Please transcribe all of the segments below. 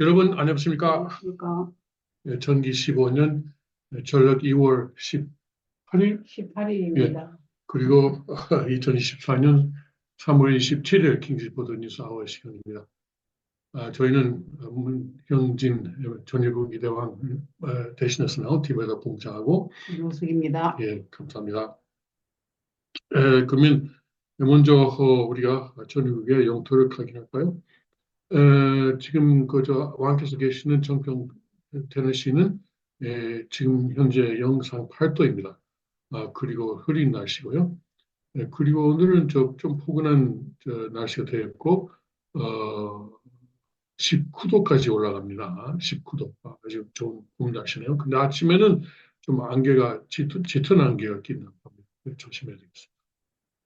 여러분 안녕하십니까? 그러니까 예, 전기 15년 전력 2월 18일 18일입니다. 그리고 2024년 3월 27일 킹스보드 뉴스 아워 시간입니다. 아, 저희는 문형진 전일국 이대왕 어, 대신해서 나온 팀에다 봉사하고 노숙입니다. 예, 감사합니다. 에, 그러면 먼저 어, 우리가 전일국의 영토를 확인할까요? 에, 지금 그저 왕께서 계시는 정평 테네시는 에, 지금 현재 영상 8도입니다. 아, 그리고 흐린 날씨고요. 예, 그리고 오늘은 저, 좀 포근한 저, 날씨가 되었고, 어, 19도까지 올라갑니다. 19도. 아, 아주 좋은 봄 날씨네요. 근데 아침에는 좀 안개가, 짙은, 짙은 안개가 낀다고 합니다. 네, 조심해야 되겠습니다.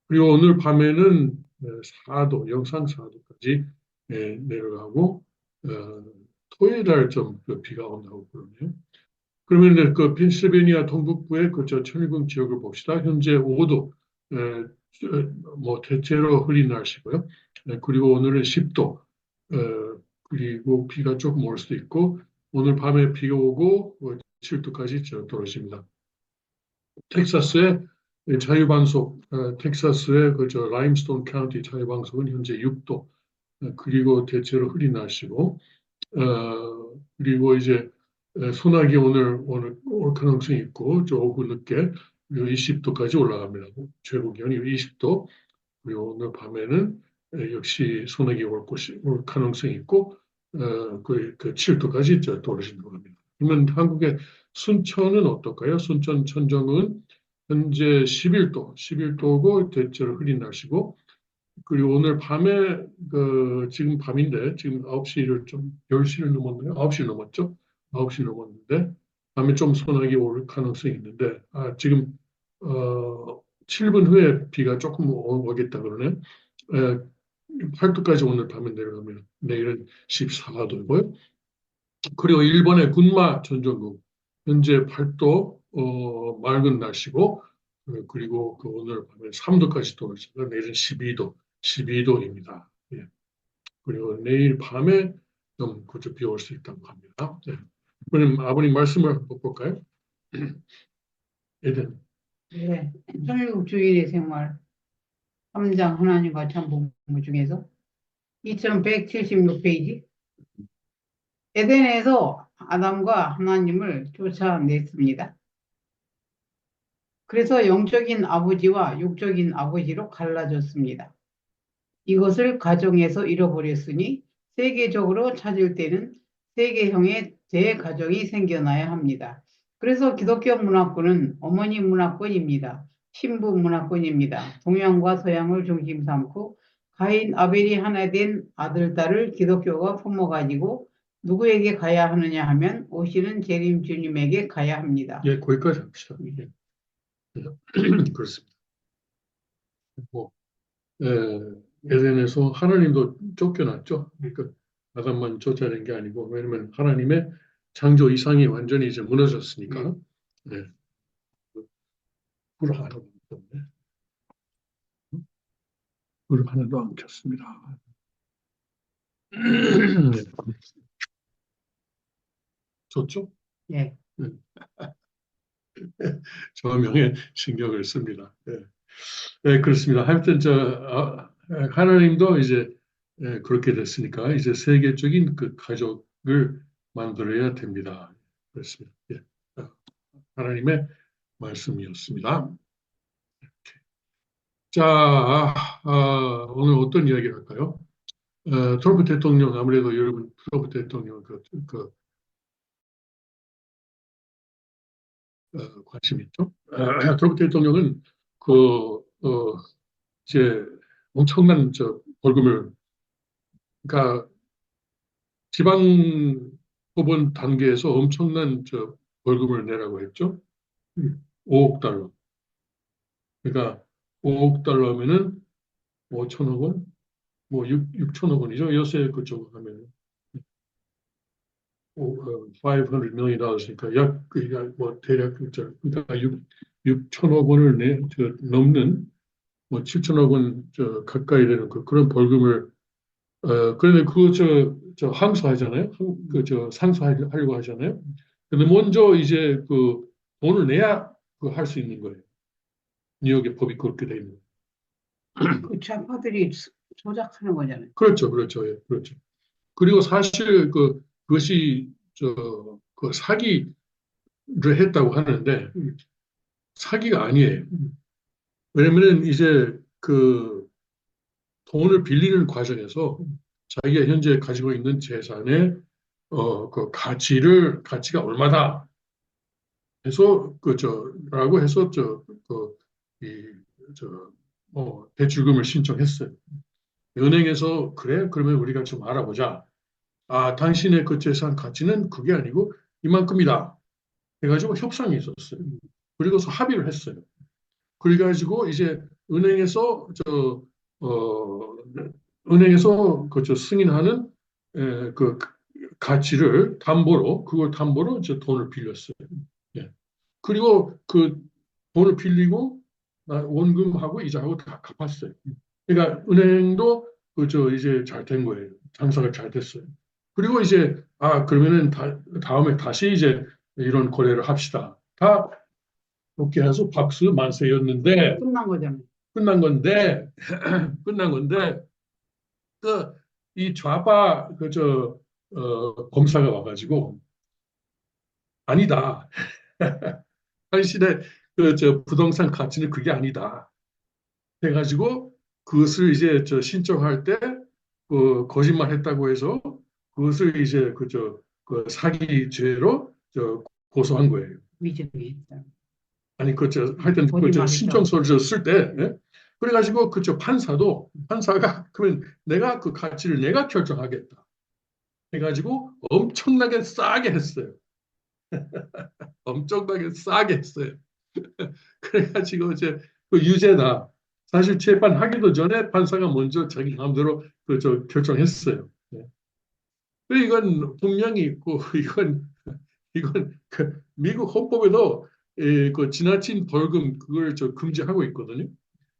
그리고 오늘 밤에는 4도, 영상 4도까지 예, 내려가고, 어, 토요일 날 좀 그 비가 온다고 그러네요. 그러면 이제 그 펜실베니아 동북부의 그저 천일궁 지역을 봅시다. 현재 5도, 에, 에, 뭐 대체로 흐린 날씨고요. 에, 그리고 오늘은 10도, 에, 그리고 비가 조금 올 수도 있고 오늘 밤에 비가 오고 뭐 7도까지 저 떨어집니다. 텍사스의 자유방속, 어, 텍사스의 그저 라임스톤 카운티 자유방속은 현재 6도, 에, 그리고 대체로 흐린 날씨고, 어, 그리고 이제 에, 소나기 오늘 오늘 올 가능성이 있고 저 오후 늦게 그리고 20도까지 올라갑니다. 최고 기온이 20도. 그리고 오늘 밤에는 에, 역시 소나기 올 곳이 올 가능성이 있고 어, 그, 그 7도까지 저 떨어진다고 합니다. 그러면 한국의 순천은 어떨까요? 순천 천정은 현재 11도, 11도고 대체로 흐린 날씨고 그리고 오늘 밤에 그 지금 밤인데 지금 9시를 좀 10시를 넘었나요? 9시 넘었죠? 9시 넘었는데 밤에 좀 소나기 올 가능성이 있는데 아, 지금 어, 7분 후에 비가 조금 오- 오겠다 그러네. 에, 8도까지 오늘 밤에 내려가면 내일은 14도이고요. 그리고 일본의 군마 전전국 현재 8도 어, 맑은 날씨고 어, 그리고 그 오늘 밤에 3도까지 떨어지고 내일은 12도, 12도입니다. 예. 그리고 내일 밤에 좀 그저 비올 수 있다고 합니다. 예. 그럼 아버님 말씀을 한번 볼까요? 에덴. 네. 천일국 주일의 생활 3장 하나님과 참 본무 중에서 2176페이지 에덴에서 아담과 하나님을 쫓아냈습니다. 그래서 영적인 아버지와 육적인 아버지로 갈라졌습니다. 이것을 가정에서 잃어버렸으니 세계적으로 찾을 때는 세계형의 대가정이 생겨나야 합니다. 그래서 기독교 문화권은 어머니 문화권입니다. 신부 문화권입니다. 동양과 서양을 중심 삼고 가인 아벨이 하나 된 아들, 딸을 기독교가 품어가지고 누구에게 가야 하느냐 하면 오시는 재림 주님에게 가야 합니다. 예, 거기까지 합시다. 예. 예. 그렇습니다. 뭐, 에, 에덴에서 하나님도 쫓겨났죠. 그러니까 아담만 쫓아낸 게 아니고 왜냐면 하나님의 창조 이상이 완전히 이제 무너졌으니까. 네. 불 하나도 안 켰네. 불 하나도 안 켰습니다. 네. 좋죠? 예. 저명에 신경을 씁니다. 예. 네, 그렇습니다. 하여튼 저 아, 하나님도 이제 예, 그렇게 됐으니까 이제 세계적인 그 가족을 만들어야 됩니다. 그렇습니다. 예. 아, 하나님의 말씀이었습니다. 이렇게. 자, 아, 오늘 어떤 이야기를 할까요? 어, 트럼프 대통령 아무래도 여러분 트럼프 대통령 그, 그 어, 관심 있죠. 어, 트럼프 대통령은 그 어, 이제 엄청난 저 벌금을 그러니까 지방 법원 단계에서 엄청난 저 벌금을 내라고 했죠. 5억 달러. 그러니까 5억 달러면은 5천억 원, 뭐 6, 6천억 원이죠. 요새 그쪽 하면 오, 어, 500 million dollars니까 약 그러니까 뭐 대략 저 그러니까 6 6천억 원을 내, 저, 넘는 뭐 7천억 원 저 가까이 되는 그, 그런 벌금을 어, 그런데 그거 저, 저 항소하잖아요. 그 저 상소하려고 하잖아요. 근데 먼저 이제 그 돈을 내야 그 할 수 있는 거예요. 뉴욕의 법이 그렇게 돼 있는. 거예요. 그 좌파들이 수- 조작하는 거잖아요. 그렇죠, 그렇죠, 예, 그렇죠. 그리고 사실 그 그것이 저 그 사기를 했다고 하는데 음. 사기가 아니에요. 음. 왜냐면은 이제 그 돈을 빌리는 과정에서 자기가 현재 가지고 있는 재산의 어 그 가치를 가치가 얼마다 해서 그 저 라고 해서 저 그 이저뭐 대출금을 신청했어요. 은행에서 그래 그러면 우리가 좀 알아보자. 아 당신의 그 재산 가치는 그게 아니고 이만큼이다. 해가지고 협상이 있었어요. 그리고서 합의를 했어요. 그래가지고 이제 은행에서 저 어, 은행에서 그저 승인하는 에, 그 가치를 담보로 그걸 담보로 이제 돈을 빌렸어요. 예. 그리고 그 돈을 빌리고 나 원금하고 이자하고 다 갚았어요. 그러니까 은행도 그저 이제 잘 된 거예요. 장사가 잘 됐어요. 그리고 이제 아 그러면은 다, 다음에 다시 이제 이런 거래를 합시다. 다 그렇게 해서 박수 만세였는데 끝난 거잖아요. 끝난 건데 끝난 건데 그 이 좌파 그저 어, 검사가 와가지고 아니다 당신의 그저 부동산 가치는 그게 아니다 해가지고 그것을 이제 저 신청할 때 그 거짓말했다고 해서 그것을 이제 그저 그 사기죄로 저 고소한 거예요. 위증이 있다. 아니 그저 하여튼 그저. 신청서를 쓸때 예? 그래가지고 그저 판사도 판사가 그러면 내가 그 가치를 내가 결정하겠다 해가지고 엄청나게 싸게 했어요. 엄청나게 싸게 했어요. 그래가지고 이제 그 유죄다. 사실 재판하기도 전에 판사가 먼저 자기 마음대로 그 저 결정했어요. 예. 그 이건 분명히 있고 이건 이건 그 미국 헌법에도 에, 그 지나친 벌금 그걸 저 금지하고 있거든요.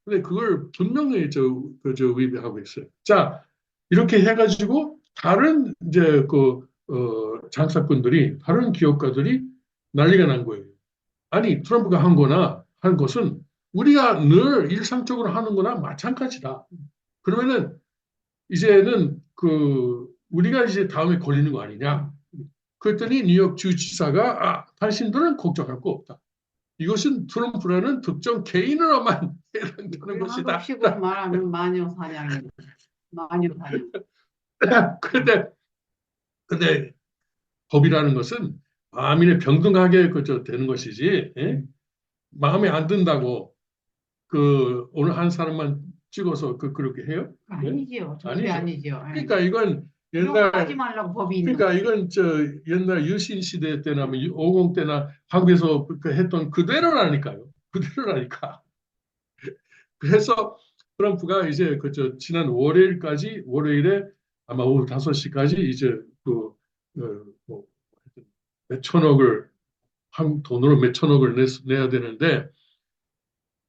근데 그걸 분명히 저, 그, 저 위배하고 있어요. 자, 이렇게 해가지고 다른 이제 그, 어, 장사꾼들이, 다른 기업가들이 난리가 난 거예요. 아니, 트럼프가 한 거나 한 것은 우리가 늘 일상적으로 하는 거나 마찬가지다. 그러면은 이제는 그, 우리가 이제 다음에 걸리는 거 아니냐. 그랬더니 뉴욕 주지사가 아, 당신들은 걱정할 거 없다. 이것은 트럼프라는 특정 개인으로만 해당되는 것이다. 한국식으로 말하면 마녀 사냥이에요. 마녀 사냥. 그런데 근데 법이라는 것은 마음이 평등하게 그저 되는 것이지 예? 마음에 안 든다고 그 오늘 한 사람만 찍어서 그 그렇게 해요? 아니지요. 절대 아니죠. 아니죠. 그러니까 이건 옛날 거 하지 말라고 법이 있는 그러니까 이건 저 옛날 유신 시대 때나 뭐50 때나 한국에서 그 했던 그대로라니까요. 그대로라니까. 그래서 트럼프가 이제 그저 지난 월요일까지 월요일에 아마 오후 5시까지 이제 그 어, 뭐, 몇천억을 한 돈으로 몇천억을 내, 내야 되는데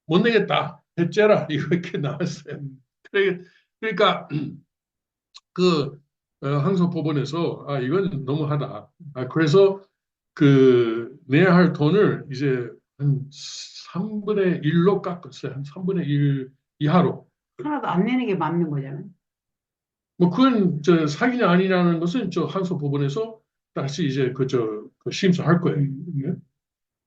못 내겠다. 해째라 이렇게 나왔어요. 그래- 그러니까 그 어, 항소법원에서 아 이건 너무하다. 아 그래서 그 내야 할 돈을 이제 한 3분의 1로 깎았어요. 한 3분의 1 이하로. 하나도 안 내는 게 맞는 거잖아요. 뭐 그건 저 사기냐 아니냐는 것은 저 항소 법원에서 다시 이제 그저 그 심사할 거예요. 예?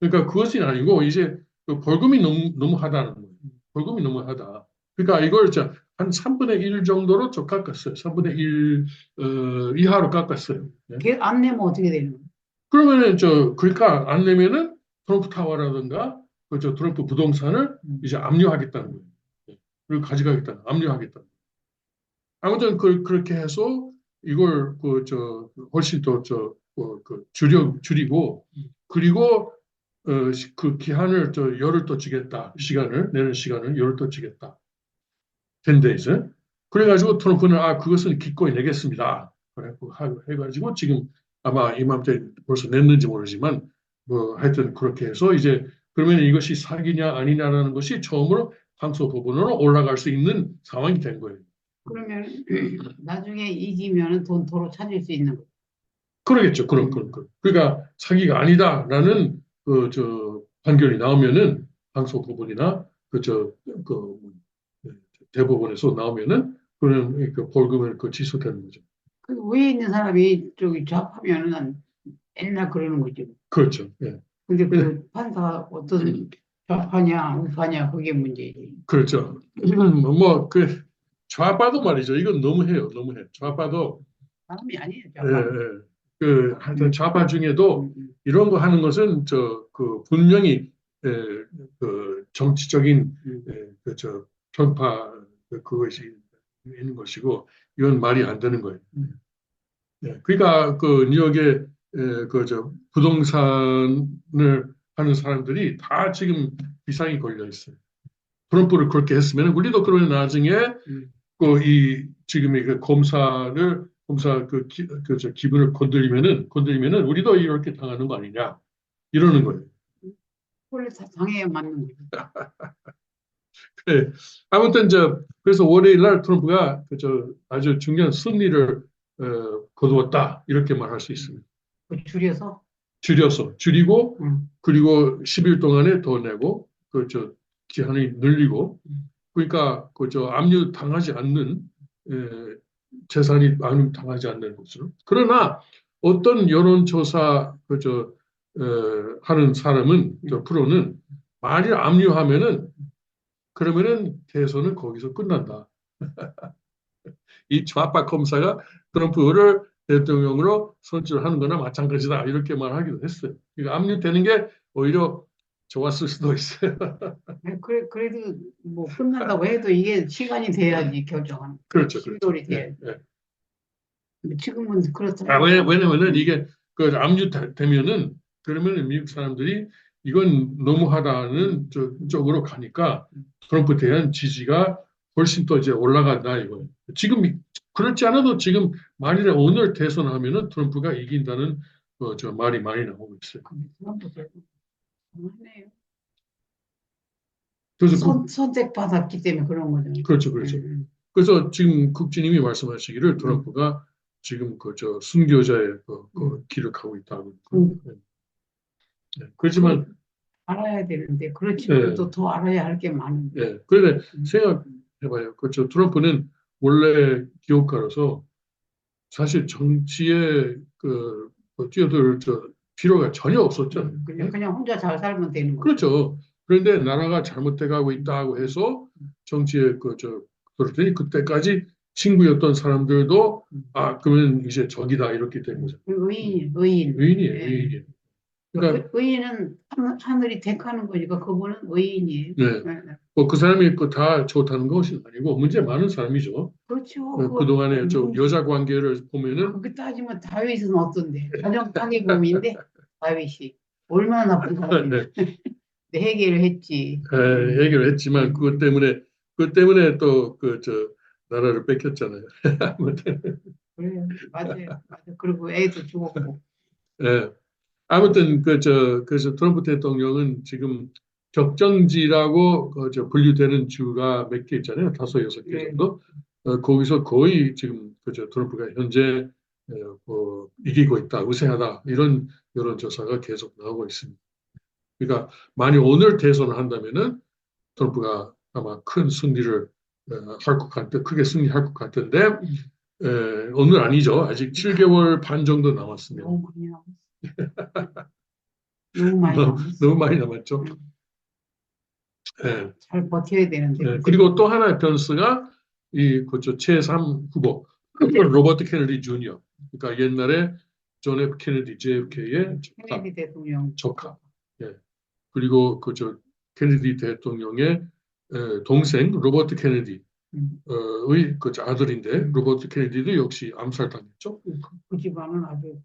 그러니까 그것이 아니고 이제 그 벌금이 너무 너무하다는 거예요. 벌금이 너무하다. 그러니까 이걸 저 한 3분의 1 정도로 좀 깎았어요. 3분의 1 어, 이하로 깎았어요. 예? 걔안 내면 어떻게 되는 거예요? 그러면은 저 그러니까 안 내면은 트럼프 타워라든가 그저 트럼프 부동산을 이제 압류하겠다는 거예요. 예. 그리고 가져가겠다, 압류하겠다. 아무튼 그 그렇게 해서 이걸 그 저 훨씬 더저 그 줄여 줄이고 그리고 어, 시- 그 기한을 저 열흘 더 주겠다 시간을 내는 시간을 열흘 더 주겠다. 10 days. 그래가지고 트럼프는 아 그것은 기꺼이 내겠습니다. 그래고 하- 해가지고 지금 아마 이맘때 벌써 냈는지 모르지만 뭐 하여튼 그렇게 해서 이제 그러면 이것이 사기냐 아니냐라는 것이 처음으로 항소법원으로 올라갈 수 있는 상황이 된 거예요. 그러면 나중에 이기면은 돈 도로 찾을 수 있는 거. 그러겠죠. 그럼, 음. 그럼, 그럼. 그러니까 사기가 아니다라는 그, 저, 판결이 나오면은 항소법원이나 그, 저, 그, 네, 대법원에서 나오면은 그는 그 벌금을 그 취소되는 거죠. 그 위에 있는 사람이 저기 좌파면은 맨날 그러는 거죠. 그렇죠. 예. 근데 그 네. 판사가 어떤 좌파냐 우파냐 그게 문제지. 그렇죠. 뭐, 그, 좌파도 말이죠. 이건 너무해요. 너무해. 좌파도, 사람이 아니에요. 예, 좌파. 예. 그, 하여튼 좌파 중에도 음, 음. 이런 거 하는 것은 저, 그, 분명히, 에, 그, 정치적인, 음. 에, 그, 저, 편파, 그- 그것이 있는 것이고, 이건 말이 안 되는 거예요. 음. 예, 그러니까 그 뉴욕에, 에, 그, 저, 부동산을 하는 사람들이 다 지금 비상이 걸려 있어요. 트럼프를 그렇게 했으면, 우리도 그러면 나중에, 음. 그, 이, 지금의 그 검사를, 검사 그, 기, 그, 저, 기분을 건드리면은, 건드리면은, 우리도 이렇게 당하는 거 아니냐. 이러는 거예요. 원래 다 당해야 맞는 거 죠. 네. 아무튼 저 그래서 월요일 날 트럼프가 그저 아주 중요한 승리를 어, 거두었다 이렇게 말할 수 있습니다. 그 줄여서. 줄여서 줄이고 음. 그리고 10일 동안에 더 내고 그저 기한이 늘리고 그러니까 그저 압류 당하지 않는 에, 재산이 압류 당하지 않는 것으로 그러나 어떤 여론조사 그저 어, 하는 사람은 저 프로는 만일 압류하면은 그러면은 대선은 거기서 끝난다. 이 좌파 검사가 트럼프를 대통령으로 선출하는 거나 마찬가지다. 이렇게 말하기도 했어요. 그러니까 압류되는 게 오히려 좋았을 수도 있어요. 아니, 그래, 그래도 뭐 끝난다고 해도 이게 시간이 돼야지 결정하는. 거. 그렇죠. 그렇죠. 11월이 돼야지. 예, 예. 지금은 그렇다. 아, 왜, 왜냐면은 이게 그 압류되면은 그러면은 미국 사람들이 이건 너무하다는 저- 쪽으로 가니까 트럼프에 대한 지지가 훨씬 더 이제 올라간다 이거예요. 지금 이- 그렇지 않아도 지금 만일에 오늘 대선하면은 트럼프가 이긴다는 어, 저 말이 많이 나오고 있어요. 트럼프도 하네요. 그래서 선, 선택받았기 때문에 그런 거죠. 그, 그렇죠, 그렇죠. 음, 그래서 지금 국진님이 말씀하시기를 트럼프가 지금 그 저 순교자의 그, 그 길을 가고 있다고. 음. 네. 네. 그렇지만 알아야 되는데 그렇지만 네. 또더 알아야 할 게 많은데. 예, 그런데 음. 생각해봐요. 그렇죠. 트럼프는 원래 기업가로서 사실 정치에 그, 그 뛰어들 저 필요가 전혀 없었잖아요. 음, 그냥, 그냥 혼자 잘 살면 되는 거죠. 그렇죠. 그런데 나라가 잘못돼 가고 있다고 해서 정치에 그저 그랬더니 그때까지 친구였던 사람들도 아 그러면 이제 적이다 이렇게 된 거죠. 의인, 의인. 의인이에요, 네. 의인이에요. 그러니까 그 의인은 하- 하늘이 택하는 거니까 그분은 의인이에요. 네, 네, 네. 뭐그 사람이 그다 좋다는 것이 아니고 문제 많은 사람이죠. 그렇죠. 그 그거- 그동안에 저 음, 여자 관계를 보면은 그렇게 따지면 다윗은 어떤데? 가정 파괴범인데 다윗이 얼마나 나쁜 사람인데 네, 해결을 했지. 에, 얘기를 했지만 그것 때문에 그것 때문에 또 그 저 나라를 뺏겼잖아요. 그래요. 맞아요. 맞아. 그리고 애도 죽었고. 예. 아무튼 그 저 그래서 트럼프 대통령은 지금 격정지라고 그저 분류되는 주가 몇 개 있잖아요. 다섯 여섯 개 네. 정도. 어, 거기서 거의 지금 그저 트럼프가 현재 에, 뭐 이기고 있다, 우세하다 이런 여론 조사가 계속 나오고 있습니다. 그러니까 만약 오늘 대선을 한다면은 트럼프가 아마 큰 승리를 어, 할것 같아, 크게 승리할 것 같은데 에, 오늘 아니죠. 아직 7개월 반 정도 남았습니다. 너무 많이. 너무 많이 너무, 남았어. 너무 많이 남았죠. 음. 예, 잘 버텨야 되는데. 예. 그리고 또 하나의 변수가 이 그죠 제3 후보 로버트 케네디 주니어. 그러니까 옛날에 존 F 케네디 JFK의 조카, 케네디 대통령 조카. 예. 그리고 그저 케네디 대통령의 에, 동생 로버트 케네디 음. 어의 그 아들인데 로버트 케네디도 역시 암살당했죠. 그, 그 집안은 아주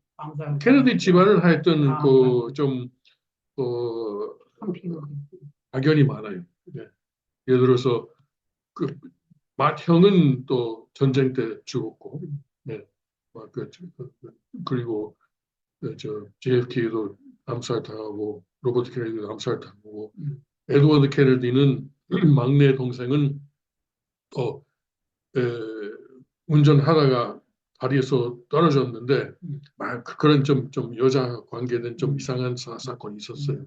케네디 집안은 하여튼 아, 그좀 어, 참 비극이. 악연이 많아요. 예. 예를 들어서 그 맏형은 또 전쟁 때 죽었고, 예. 막 그, 저, 그, 그, 그리고 그, 저 JFK도 암살당하고 로버트 케네디도 암살당하고 음. 에드워드 케네디는 막내 동생은 또 에, 운전하다가 다리에서 떨어졌는데 음. 막 그- 그런 좀, 좀 여자 관계된 좀 음. 이상한 사, 사건이 있었어요.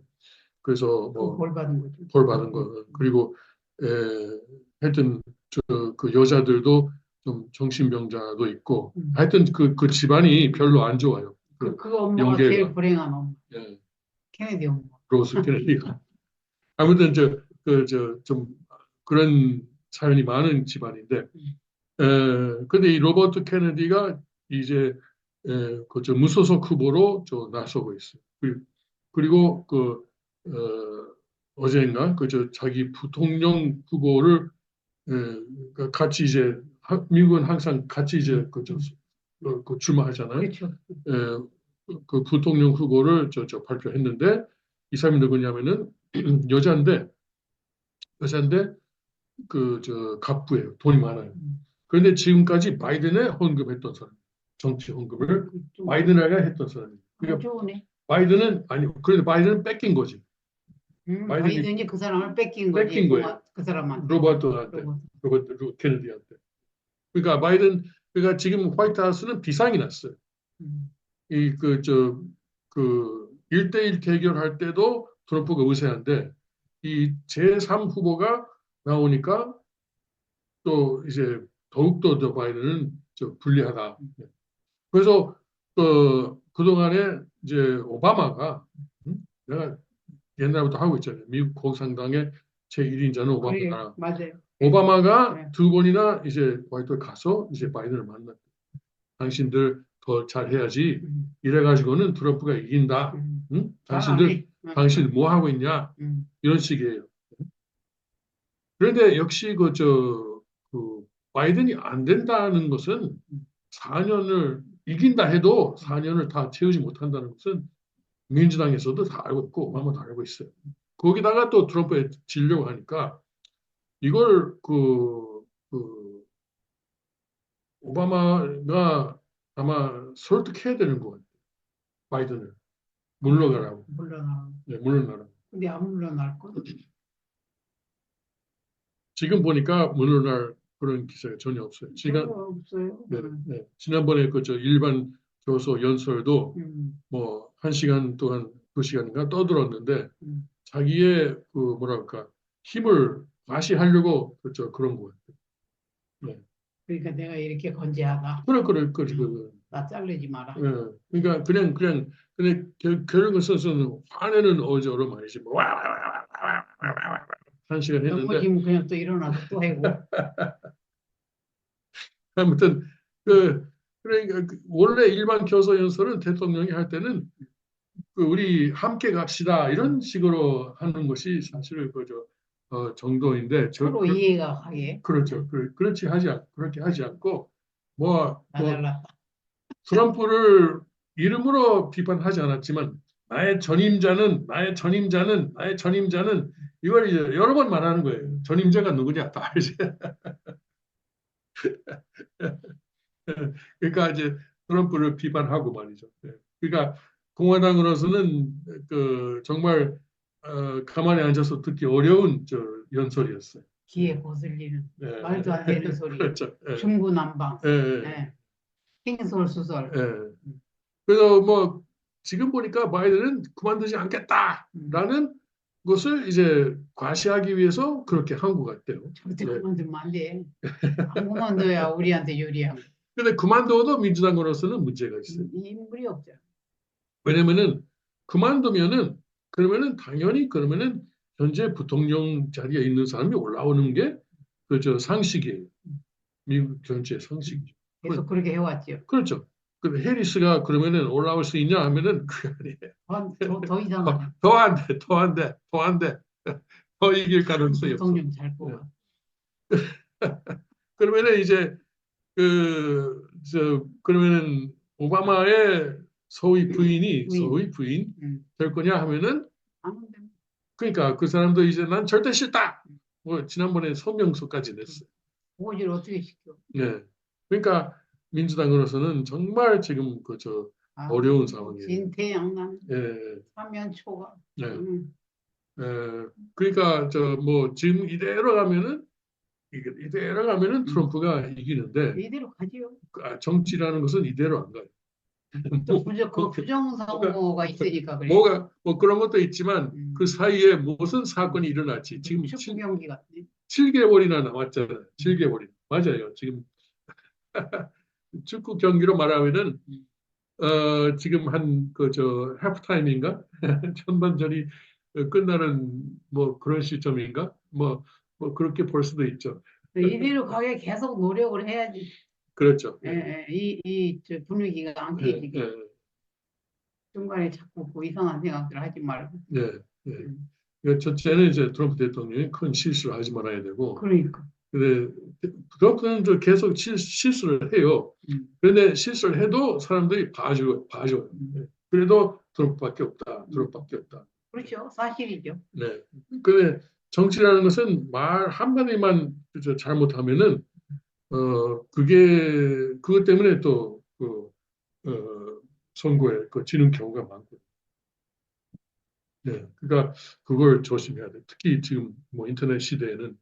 그래서 그뭐벌 받은 거죠. 벌 받은 거 그리고 에, 하여튼 저 그 여자들도 좀 정신병자도 있고 음. 하여튼 그, 그 집안이 별로 안 좋아요. 그, 그, 그 엄마가 연계가. 제일 불행한 엄마. 예, 케네디 엄마. 로스 케네디가 아무튼 저 그 저 좀 그런 사연이 많은 집안인데 에, 근데 이 로버트 케네디가 이제 에, 그저 무소속 후보로 저 나서고 있어요. 그- 그리고 그 어, 어제인가 그저 자기 부통령 후보를 에, 그 같이 이제 하- 미국은 항상 같이 이제 그저 그, 그 출마하잖아요. 그렇죠. 에, 그- 그 부통령 후보를 저, 저 발표했는데 이 사람이 누구냐면은 여자인데 여자인데 그 저 갑부예요. 돈이 많아요. 음. 그런데 지금까지 바이든에 헌금했던 사람, 정치 헌금을 좀 바이든에게 했던 사람이에요. 안 그러니까. 바이든은 아니 그런데 바이든은 뺏긴 거지. 음, 바이든이- 바이든이 그 사람을 뺏긴 거지. 뺏긴 거예요. 그, 그 사람한테. 로버트한테, 로버트. 로버트 루- 케네디한테. 그러니까 바이든 그러니까 지금 화이트하우스는 비상이 났어요. 음. 이그 저그 1대1 대결할 때도 트럼프가 우세한데 이 제3 후보가 나오니까 또 이제 더욱더 더 바이든은 저 불리하다. 그래서 그 그동안에 이제 오바마가 음? 내가 옛날부터 하고 있잖아요. 미국 공산당의 제1인자는 그래, 오바마다. 맞아요. 오바마가 네. 두 번이나 이제 화이트에 가서 이제 바이든을 만났다. 당신들 더 잘해야지. 음. 이래가지고는 트럼프가 이긴다. 음. 응? 잘 당신들 안 해. 응. 당신 뭐 하고 있냐? 음. 이런 식이에요. 그런데 역시 그 저 그 바이든이 안 된다는 것은 4년을 이긴다 해도 4년을 다 채우지 못한다는 것은 민주당에서도 다 알고 있고 오바마 다 알고 있어요. 거기다가 또 트럼프에 지려고 하니까 이걸 그, 그 오바마가 아마 설득해야 되는 것 같아요. 바이든을 물러가라고. 물러나. 네, 물러나라고. 근데 안 물러날 거. 지금 보니까 물러날 그런 기사가 전혀 없어요. 지난 없어요. 네, 음. 네. 지난번에 그 저 일반 교서 연설도 음. 뭐한 시간 동안 두 시간인가 떠들었는데 음. 자기의 그 뭐랄까 힘을 과시하려고 그저 그런 거 같아요. 그러니까 내가 이렇게 건재하다. 그래 그래 그래 그나 자르지 마라. 예. 그러니까 그냥 그냥 근데 결, 결국은 써서는 화내는 어조로 말이지 뭐 뭐와와와와와와와 한 시간 했는데 넘어지면 그냥 또 일어나서 또 해고. 아무튼 그 그러니까 그 원래 일반 교서 연설은 대통령이 할 때는 그 우리 함께 갑시다 이런 식으로 하는 것이 사실 그저 어, 정도인데 저 서로 그, 이해가 가게. 그렇죠 그, 그렇지 하지 않 그렇게 하지 않고 뭐, 나 뭐. 트럼프를 이름으로 비판하지 않았지만 나의 전임자는 나의 전임자는 나의 전임자는 이걸 이제 여러 번 말하는 거예요. 전임자가 누구냐 다 이제 그러니까 이제 트럼프를 비판하고 말이죠. 네. 그러니까 공화당으로서는 그 정말 어, 가만히 앉아서 듣기 어려운 저 연설이었어요. 귀에 거슬리는 네. 말도 안 되는 소리. 그렇죠. 예. 중구난방. 예, 예. 네. 예. 그래서 뭐 지금 보니까 바이든은 그만두지 않겠다라는 것을 이제 과시하기 위해서 그렇게 한 것 같아요. 절대 네. 그만두면 안 돼. 안 그만둬야 우리한테 유리한. 근데 그만둬도 민주당으로서는 문제가 있어요. 인물이 없잖아. 왜냐면은 그만두면은 그러면은 당연히 그러면은 현재 부통령 자리에 있는 사람이 올라오는 게 그저 상식이에요. 미국 정치의 상식이죠. 계속 그렇게 해왔죠. 그렇죠. 근데 해리스가 그러면은 올라올 수 있냐 하면은 그게 아니에요. 더, 더, 더 이상하네. 더안 돼, 더 안 돼, 더 안 돼. 더 이길 가능성이 없어. 대통령 잘 뽑아. 그러면은 이제 그 저 그러면은 오바마의 소위 부인이 부인. 소위 부인 음. 될 거냐 하면은. 그러니까 그 사람도 이제 난 절대 싫다. 뭐 지난번에 서명서까지 냈어요. 오지를 어떻게 시켜? 네. 그러니까 민주당으로서는 정말 지금 그저 아, 어려운 상황이에요. 진태양난 예, 사면초가. 예, 음. 예. 그러니까 저 뭐 지금 이대로 가면은 이게 이대로 가면은 트럼프가 이기는데 이대로 가지요. 아, 정치라는 것은 이대로 안 가요. 또 부정, 그 부정선거가 있으니까 그래. 뭐가 뭐 그런 것도 있지만 음. 그 사이에 무슨 사건이 일어났지? 지금 축구 경기 같네. 7개월이나 남았잖아요. 7개월이. 맞아요. 지금 축구 경기로 말하면은 어, 지금 한 그저 하프타임인가? 전반전이 어, 끝나는 뭐 그런 시점인가? 뭐, 뭐 그렇게 볼 수도 있죠. 이대로 가게 계속 노력을 해야지. 그렇죠. 예, 예, 이, 이, 저 분위기가 안 예, 깨지게. 예, 중간에 자꾸 그 이상한 생각들 하지 말고. 예, 예. 음. 그러니까 첫째는 이제 트럼프 대통령이 큰 실수를 하지 말아야 되고, 그러니까. 근데 저 계속 실, 실수를 해요. 음. 그런데 실수를 해도 사람들이 봐줘, 봐줘요. 음. 그래도 트럼프밖에 없다, 트럼프밖에 없다. 그렇죠. 사실이죠. 네. 근데 정치라는 것은 말 한마디만 저 잘못하면은 어 그게 그것 때문에 또그 어, 선거에 그 지는 경우가 많고. 네. 그러니까 그걸 조심해야 돼. 특히 지금 뭐 인터넷 시대에는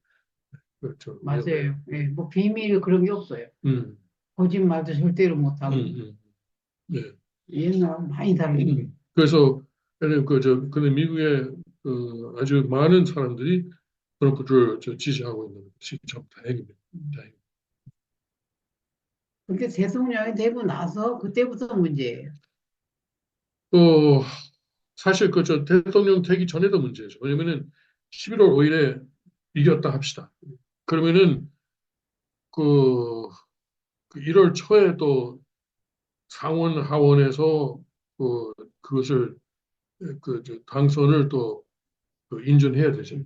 그렇죠. 맞아요. 예, 뭐 비밀 그런 게 없어요. 음, 거짓말도 절대로 못하고. 음, 음. 네. 옛날 많이 다르죠. 음. 그래서 그저 근데 미국의 그 아주 많은 사람들이 트럼프를 저 지지하고 있는 것이 참 다행입니다. 다행. 그렇게 대통령이 되고 나서 그때부터 문제예요. 또 사실 그 저 대통령 되기 전에도 문제죠. 왜냐면은 11월 5일에 이겼다 합시다. 그러면은 그, 그 1월 초에 또 상원 하원에서 그 그것을 그저 당선을 또그 인준해야 되죠.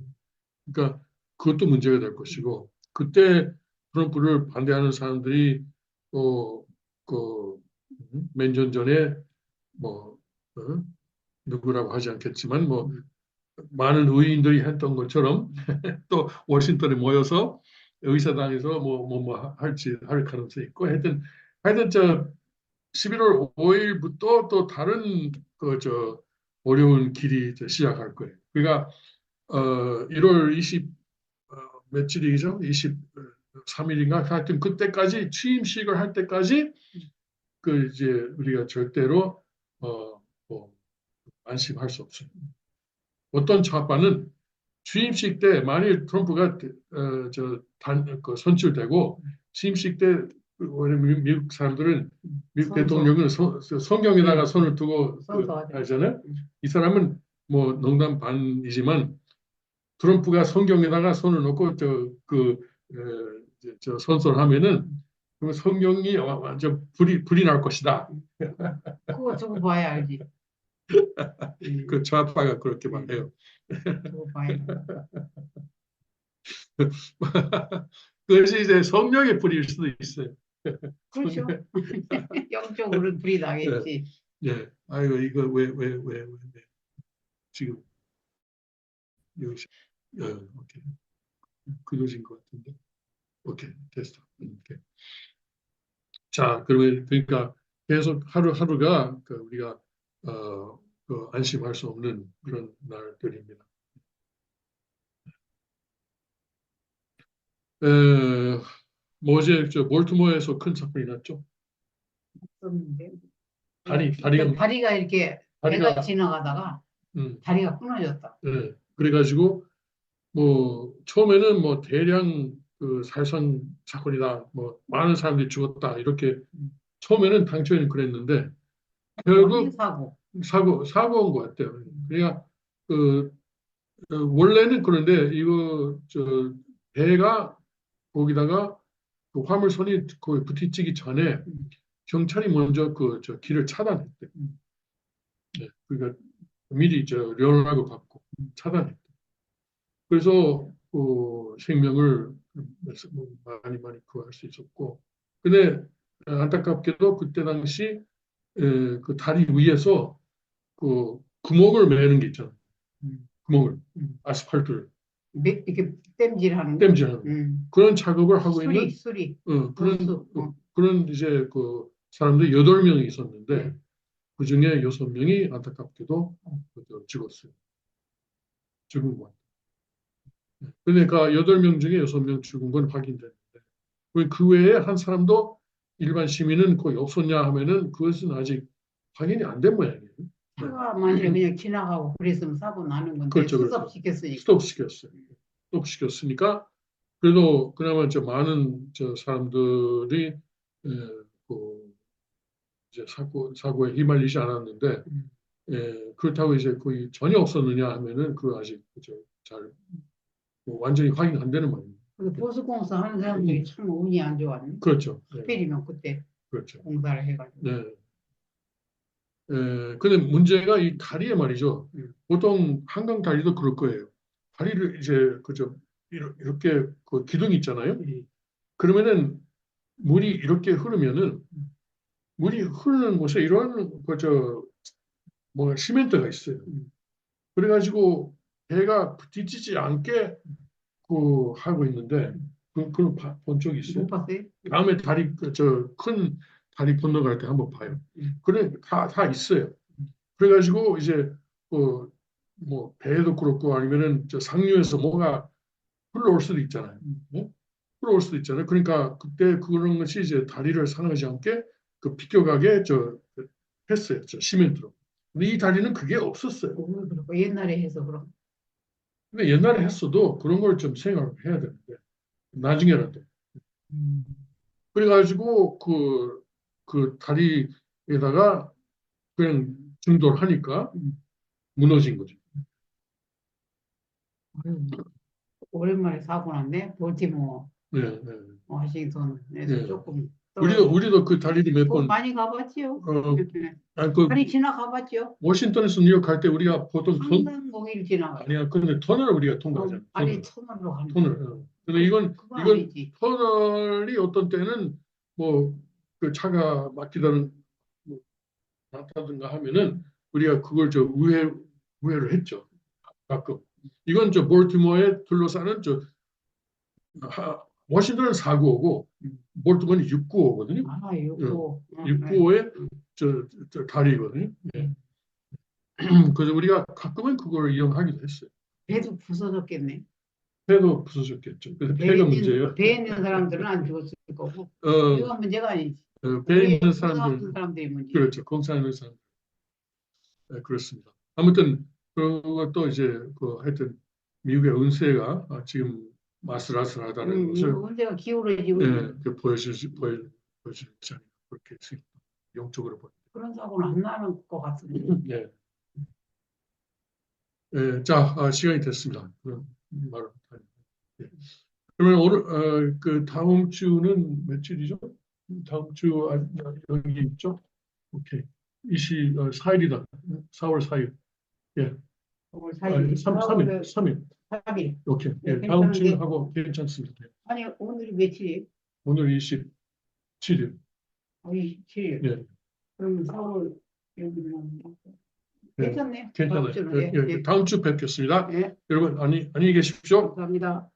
그러니까 그것도 문제가 될 것이고 그때 트럼프를 반대하는 사람들이 또그몇 년 전에 뭐 어? 누구라고 하지 않겠지만 뭐 많은 의인들이 했던 것처럼 또 워싱턴에 모여서 의사당에서 뭐 뭐 뭐 할지 할 가능성이 있고 하여튼 하여튼 저 11월 5일부터 또 다른 그 저 어려운 길이 이제 시작할 거예요. 그러니까 어 1월 20 어, 며칠이죠? 23일인가 하여튼 그때까지 취임식을 할 때까지 그 이제 우리가 절대로 어뭐 안심할 수 없어요. 어떤 좌파는 취임식 때 만일 트럼프가 어, 저 단 그 선출되고 취임식 때 원래 미- 미국 사람들은 미국 선서. 대통령은 서- 성경에다가 손을 두고 그 선서하죠. 하잖아요. 음. 이 사람은 뭐 농담 반이지만 트럼프가 성경에다가 손을 놓고 저그 저 선서하면은 그 성경이 와- 완전 불이 불이 날 것이다. 그거 두고 봐야 알지. 음, 그 좌파가 그렇게 말해요. 두고 봐야. 그것이 이제 성령의 불일 수도 있어요. 그렇죠. 영적으로 불이 나겠지. 예, 아이고 이거 왜 왜 왜 왜, 왜. 지금 여기 어, 오케이 그려진 것 같은데 오케이 됐어. 음, 오케이. 자 그러면 그러니까 계속 하루 하루가 그 우리가 어, 그 안심할 수 없는 그런 날들입니다. 에, 뭐 어제 저 몰트모어에서 큰 사건이 났죠. 없었는데. 다리 그 다리가 다리가 이렇게 다리가- 배가 지나가다가 음, 다리가 끊어졌다. 예, 그래가지고 뭐 처음에는 뭐 대량 그 살상 사건이다, 뭐 많은 사람들이 죽었다 이렇게 처음에는 당초에는 그랬는데 결국 사고. 사고 사고인 것 같아요. 그러니까 그 어, 원래는 그런데 이거 저 배가 거기다가 그 화물선이 거기 부딪히기 전에 경찰이 먼저 그 저 길을 차단했대. 네, 그러니까 미리 저 연락을 받고 차단했대. 그래서 그 생명을 많이 많이 구할 수 있었고, 근데 안타깝게도 그때 당시 에, 그 다리 위에서 그 구멍을 매는 게 있잖아요. 음. 구멍을 음. 아스팔트를 매- 이렇게 땜질하는 거. 땜질하는 음. 그런 작업을 하고 수리, 있는 수리. 어, 그런. 어. 어, 그런 이제 그 사람들 여덟 명이 있었는데 네. 그 중에 여섯 명이 안타깝게도 그 죽었어요. 죽은 것 같아요. 그러니까 여덟 명 중에 여섯 명 죽은 건 확인됐는데 그- 그 외에 한 사람도 일반 시민은 거의 없었냐 하면은 그것은 아직 확인이 안 된 모양이에요. 차가 만약에 그냥 지나가고 그랬으면 사고 나는 건데 그렇죠, 그렇죠. 수습시켰으니까. 스톱 시켰어요. 스톱 시켰으니까 그래도 그나마 저 많은 저 사람들이 에, 그 이제 사고 사고에 휘말리지 않았는데 음. 에, 그렇다고 이제 거의 전혀 없었느냐 하면은 그 아직 저잘 뭐 완전히 확인 안 되는 말입니다. 그 보수공사 하는 사람들이 참 운이 안 좋았네. 그렇죠. 네, 하필이면 그때 그렇죠. 공사를 해가지고. 네. 에, 근데 문제가 이 다리에 말이죠. 보통 한강 다리도 그럴 거예요. 다리를 이제 그저 이러- 이렇게 그 기둥이 있잖아요. 그러면은 물이 이렇게 흐르면은 물이 흐르는 곳에 이런 그저 뭐 시멘트가 있어요. 그래가지고 배가 뒤지지 않게 그 하고 있는데 그 그런 봐- 본 적이 있어요. 못 봤어요? 다음에 다리 저 큰 다리 건너갈 때 한번 봐요. 음. 그래 다 다 있어요. 그래가지고 이제 그 뭐 배도 그렇고 아니면은 저 상류에서 뭐가 흘러올 수도 있잖아요. 네? 흘러올 수도 있잖아요. 그러니까 그때 그런 것이 이제 다리를 상하지 않게 그 비껴가게 저 했어요. 저 시멘트로. 근데 이 다리는 그게 없었어요. 어, 옛날에 해서 그럼. 근데 옛날에 했어도 그런 걸 좀 생각을 해야 되는데 나중에라도. 그래가지고 그, 그 다리에다가 그냥 중도를 하니까 무너진 거죠. 오랜만에 사고 났네. 볼티모어, 네, 네. 워싱턴에서 네. 조금. 우리도 우리도 그 다리를 몇 어, 번, 많이 가봤지요. 어, 네. 아니 그 많이 지나가봤죠. 워싱턴에서 뉴욕 갈 때 우리가 보통 턴 거기를 지나가. 아니야, 근데 터널을 우리가 통과하잖아. 아니 터널, 터널로 가는. 터널. 어. 근데 이건 그건 이건 아니지. 터널이 어떤 때는 뭐 그 차가 막히다는 뭐 나타든가 하면은 우리가 그걸 저 우회 우회를 했죠. 가끔. 이건 저 볼티모어에 둘러싸는 저 하, 워싱턴은 495고 볼 티모어는 695거든요. 아, 이거. 어, 695의 저, 저 다리거든요. 예. 그래서 우리가 가끔은 그걸 이용하기도 했어요. 배도 부서졌겠네. 폐도 부서졌겠죠. 그래서 배에 폐가 있는, 문제예요. 배에 있는 사람들은 안 죽었을 거고. 어, 이건 문제가 아니지. 어, 배에 있는 사람들 사람들이 문제. 그렇죠. 공사하는 사람. 네, 그렇습니다. 아무튼 그것도 이제 그 하여튼 미국의 운세가 아, 지금 아슬아슬하다는 음, 것을 기울어지고 예, 그 보여주지 보여 보여주지 않 그렇게 생- 영적으로 보여. 그런 사고는 안 나는 것 같습니다. 예. 예, 자 아, 시간이 됐습니다. 그럼 말을. 예. 그러면 오늘 어, 그 다음 주는 며칠이죠? 다음 주 아, 여기 있죠? 오케이. 24일이다. 4월 4일. 예. 5월 아, 4일, 3, 3일, 3일. 4일. 오케이. 예, 네, 다음 괜찮은데. 주 하고 괜찮습니다. 예. 아니, 오늘이 며칠이에요? 오늘 27일. 어, 27일. 예. 그러면 4월 여기는 예, 괜찮네. 괜찮아요. 다음 예, 예, 예, 예. 다음 주 뵙겠습니다. 예, 여러분, 안녕히, 안녕히 계십시오. 감사합니다.